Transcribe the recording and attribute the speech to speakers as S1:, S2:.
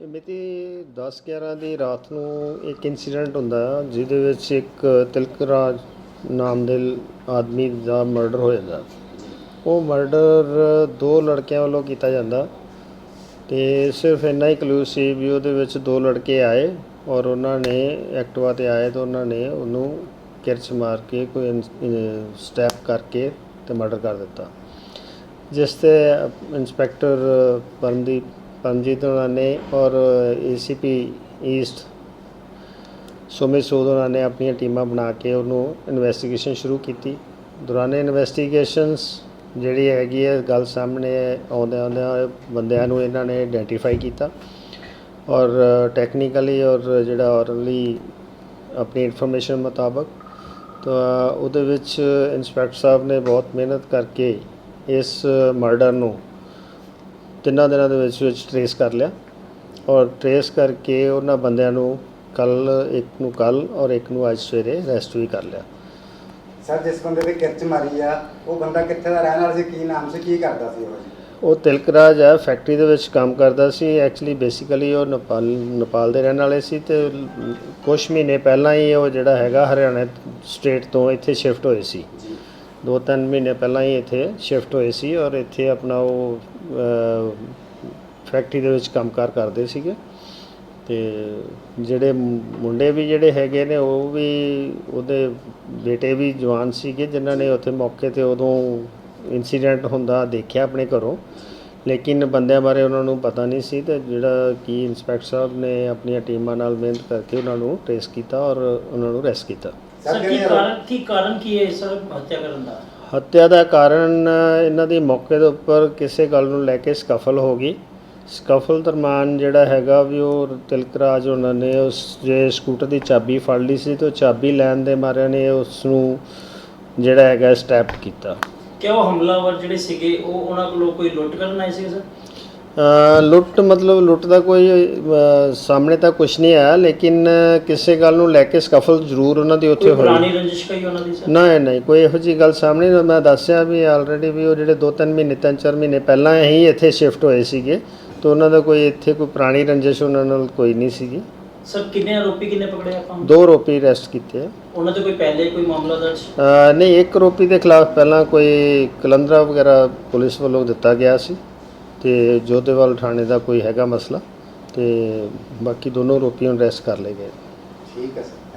S1: ਇਹ ਮਿਤੀ 10/11 ਦੀ ਰਾਤ ਨੂੰ ਇੱਕ ਇਨਸੀਡੈਂਟ ਹੁੰਦਾ ਹੈ ਜਿਹਦੇ ਵਿੱਚ ਇੱਕ ਤਿਲਕਰਾਜ ਨਾਮ ਦੇ ਆਦਮੀ ਦਾ ਮਰਡਰ ਹੋ ਜਾਂਦਾ। ਉਹ ਮਰਡਰ ਦੋ ਲੜਕਿਆਂ ਵੱਲੋਂ ਕੀਤਾ ਜਾਂਦਾ ਤੇ ਸਿਰਫ ਇੰਨਾ ਹੀ ਕਲੂ ਸੀ ਵੀ ਉਹਦੇ ਵਿੱਚ ਦੋ ਲੜਕੇ ਆਏ ਔਰ ਉਹਨਾਂ ਨੇ ਐਕਟਿਵਾ ਤੇ ਆਏ ਤਾਂ ਉਹਨਾਂ ਨੇ ਉਹਨੂੰ ਕਿਰਚ ਮਾਰ ਕੇ ਕੋਈ ਸਟੈਪ ਕਰਕੇ ਤੇ ਮਰਡਰ ਕਰ ਦਿੱਤਾ। ਜਿਸ ਤੇ ਇੰਸਪੈਕਟਰ ਪਰਮਦੀਪ ਪਰਮਜੀਤ ਉਹਨਾਂ ਨੇ ਔਰ ਏਸੀਪੀ ਈਸਟ ਸੁਮਿਤ ਸੂਦ ਉਹਨਾਂ ਨੇ ਆਪਣੀਆਂ ਟੀਮਾਂ ਬਣਾ ਕੇ ਉਹਨੂੰ ਇਨਵੈਸਟੀਗੇਸ਼ਨ ਸ਼ੁਰੂ ਕੀਤੀ। ਦੌਰਾਨ ਇਨਵੈਸਟੀਗੇਸ਼ਨਸ ਜਿਹੜੀ ਹੈਗੀ ਹੈ, ਗੱਲ ਸਾਹਮਣੇ ਆਉਂਦਿਆਂ ਆਉਂਦਿਆਂ ਬੰਦਿਆਂ ਨੂੰ ਇਹਨਾਂ ਨੇ ਆਇਡੈਂਟੀਫਾਈ ਕੀਤਾ ਔਰ ਟੈਕਨੀਕਲੀ ਔਰ ਜਿਹੜਾ ਔਰਲੀ ਆਪਣੀ ਇਨਫੋਰਮੇਸ਼ਨ ਮੁਤਾਬਕ ਤਾਂ ਉਹਦੇ ਵਿੱਚ ਇੰਸਪੈਕਟਰ ਸਾਹਿਬ ਨੇ ਬਹੁਤ ਮਿਹਨਤ ਕਰਕੇ ਇਸ ਮਰਡਰ ਨੂੰ ਤਿੰਨਾਂ ਦਿਨਾਂ ਦੇ ਵਿੱਚ ਵਿੱਚ ਟਰੇਸ ਕਰ ਲਿਆ ਔਰ ਟਰੇਸ ਕਰਕੇ ਉਹਨਾਂ ਬੰਦਿਆਂ ਨੂੰ ਕੱਲ ਇੱਕ ਨੂੰ ਕੱਲ ਔਰ ਇੱਕ ਨੂੰ ਅੱਜ ਸਵੇਰੇ ਅਰੈਸਟ ਵੀ ਕਰ ਲਿਆ।
S2: ਸਰ ਜਿਸ ਬੰਦੇ ਤੇ ਕਿਰਚ ਮਾਰੀ ਆ ਉਹ ਬੰਦਾ ਕਿੱਥੇ ਦਾ ਰਹਿਣ ਵਾਲਾ ਸੀ? ਕੀ ਨਾਮ ਸੀ? ਕੀ ਕਰਦਾ ਸੀ ਉਹ? ਜੀ
S1: ਉਹ ਤਿਲਕਰਾਜ ਹੈ ਫੈਕਟਰੀ ਦੇ ਵਿੱਚ ਕੰਮ ਕਰਦਾ ਸੀ। ਐਕਚੁਅਲੀ ਬੇਸਿਕਲੀ ਉਹ ਨੇਪਾਲ ਨੇਪਾਲ ਦੇ ਰਹਿਣ ਵਾਲੇ ਸੀ ਤੇ ਕੁਝ ਮਹੀਨੇ ਪਹਿਲਾਂ ਹੀ ਉਹ ਜਿਹੜਾ ਹੈਗਾ ਹਰਿਆਣਾ ਸਟੇਟ ਤੋਂ ਇੱਥੇ ਸ਼ਿਫਟ ਹੋਏ ਸੀ। ਦੋ ਤਿੰਨ ਮਹੀਨੇ ਪਹਿਲਾਂ ਹੀ ਇੱਥੇ ਸ਼ਿਫਟ ਹੋਏ ਸੀ ਔਰ ਇੱਥੇ ਆਪਣਾ ਉਹ ਫੈਕਟਰੀ ਦੇ ਵਿੱਚ ਕੰਮਕਾਰ ਕਰਦੇ ਸੀਗੇ। ਤੇ ਜਿਹੜੇ ਮੁੰਡੇ ਵੀ ਜਿਹੜੇ ਹੈਗੇ ਨੇ, ਉਹ ਵੀ ਉਹਦੇ ਬੇਟੇ ਵੀ ਜਵਾਨ ਸੀਗੇ, ਜਿਨ੍ਹਾਂ ਨੇ ਉੱਥੇ ਮੌਕੇ ਤੇ ਉਦੋਂ ਇਨਸੀਡੈਂਟ ਹੁੰਦਾ ਦੇਖਿਆ ਆਪਣੇ ਘਰੋਂ। ਲੇਕਿਨ ਬੰਦਿਆਂ ਬਾਰੇ ਉਹਨਾਂ ਨੂੰ ਪਤਾ ਨਹੀਂ ਸੀ ਤੇ ਜਿਹੜਾ ਕੀ ਇੰਸਪੈਕਟਰ ਸਾਹਿਬ ਨੇ ਆਪਣੀਆਂ ਟੀਮਾਂ ਨਾਲ ਮਿਹਨਤ ਕਰਕੇ ਉਹਨਾਂ ਨੂੰ ਟ੍ਰੇਸ ਕੀਤਾ ਔਰ ਉਹਨਾਂ ਨੂੰ ਅਰੈਸਟ ਕੀਤਾ।
S2: ਸਰ
S3: ਕੀ ਕਾਰਨ ਕੀ ਕਾਰਨ ਕੀ ਹੈ ਸਰ ਹੱਤਿਆ ਕਰਨ ਦਾ?
S1: ਹੱਤਿਆ ਦਾ ਕਾਰਨ ਇਹਨਾਂ ਦੀ ਮੌਕੇ ਦੇ ਉੱਪਰ ਕਿਸੇ ਗੱਲ ਨੂੰ ਲੈ ਕੇ ਸਕਫਲ ਹੋ ਗਈ। ਸਕਫਲ ਦਰਮਾਨ ਜਿਹੜਾ ਹੈਗਾ ਵੀ ਉਹ ਤਿਲਕਰਾਜ ਉਹਨਾਂ ਨੇ ਉਸ ਜੇ ਸਕੂਟਰ ਦੀ ਚਾਬੀ ਫੜ ਲਈ ਸੀ ਤੇ ਉਹ ਚਾਬੀ ਲੈਣ ਦੇ ਮਾਰਿਆਂ ਨੇ ਉਸ ਨੂੰ ਜਿਹੜਾ ਹੈਗਾ ਸਟੈਪ ਕੀਤਾ।
S3: ਕਿਉਂ ਹਮਲਾਵਰ ਜਿਹੜੇ ਸੀਗੇ ਉਹ ਉਹਨਾਂ ਕੋਲੋਂ ਕੋਈ ਲੁੱਟ ਕਰਨ ਆਏ ਸੀਗੇ ਸਰ?
S1: ਲੁੱਟ ਮਤਲਬ ਲੁੱਟ ਦਾ ਕੋਈ ਸਾਹਮਣੇ ਤਾਂ ਕੁਝ ਨਹੀਂ ਆਇਆ ਲੇਕਿਨ ਕਿਸੇ ਗੱਲ ਨੂੰ ਲੈ ਕੇ ਸਕਫਲ ਜ਼ਰੂਰ ਉਹਨਾਂ ਦੀ ਉੱਥੇ ਹੋਈ।
S3: ਪੁਰਾਣੀ ਰੰਜਿਸ਼ ਕਈ ਉਹਨਾਂ ਦੀ ਸਰ?
S1: ਨਹੀਂ ਨਹੀਂ ਕੋਈ ਇਹੋ ਜੀ ਗੱਲ ਸਾਹਮਣੇ ਨਹੀਂ। ਮੈਂ ਦੱਸਿਆ ਵੀ ਆਲਰੇਡੀ ਵੀ ਉਹ ਜਿਹੜੇ 2-3 ਮਹੀਨੇ 3-4 ਮਹੀਨੇ ਪਹਿਲਾਂ ਹੀ ਇੱਥੇ ਸ਼ਿਫਟ ਹੋਏ ਸੀਗੇ ਤਾਂ ਉਹਨਾਂ ਦਾ ਕੋਈ ਇੱਥੇ ਕੋਈ ਪੁਰਾਣੀ ਰੰਜਿਸ਼ ਉਹਨਾਂ ਨਾਲ ਕੋਈ ਨਹੀਂ ਸੀਗੀ।
S3: ਸਰ ਕਿੰਨੇ ਆਰੋਪੀ ਕਿੰਨੇ ਪਕੜੇ ਆਪਾਂ?
S1: ਦੋ ਰੋਪੀ ਅਰੈਸਟ ਕੀਤੇ ਆ।
S3: ਉਹਨਾਂ ਤੇ ਕੋਈ ਪਹਿਲੇ ਕੋਈ ਮਾਮਲਾ ਦਰਜ?
S1: ਨਹੀਂ ਇੱਕ ਰੋਪੀ ਦੇ ਖਿਲਾਫ ਪਹਿਲਾਂ ਕੋਈ ਕਲੰਦਰਾ ਵਗੈਰਾ ਪੁਲਿਸ ਵੱਲੋਂ ਦਿੱਤਾ ਗਿਆ ਸੀ। ਤੇ ਜੋਧੇਵਾਲ ਥਾਣੇ ਦਾ ਕੋਈ ਹੈਗਾ ਮਸਲਾ ਤੇ ਬਾਕੀ ਦੋਨੋਂ ਰੋਪੀਆਂ ਨੂੰ ਅਰੈਸਟ ਕਰ ਲਏ ਗਏ।
S2: ਠੀਕ ਹੈ ਸਰ।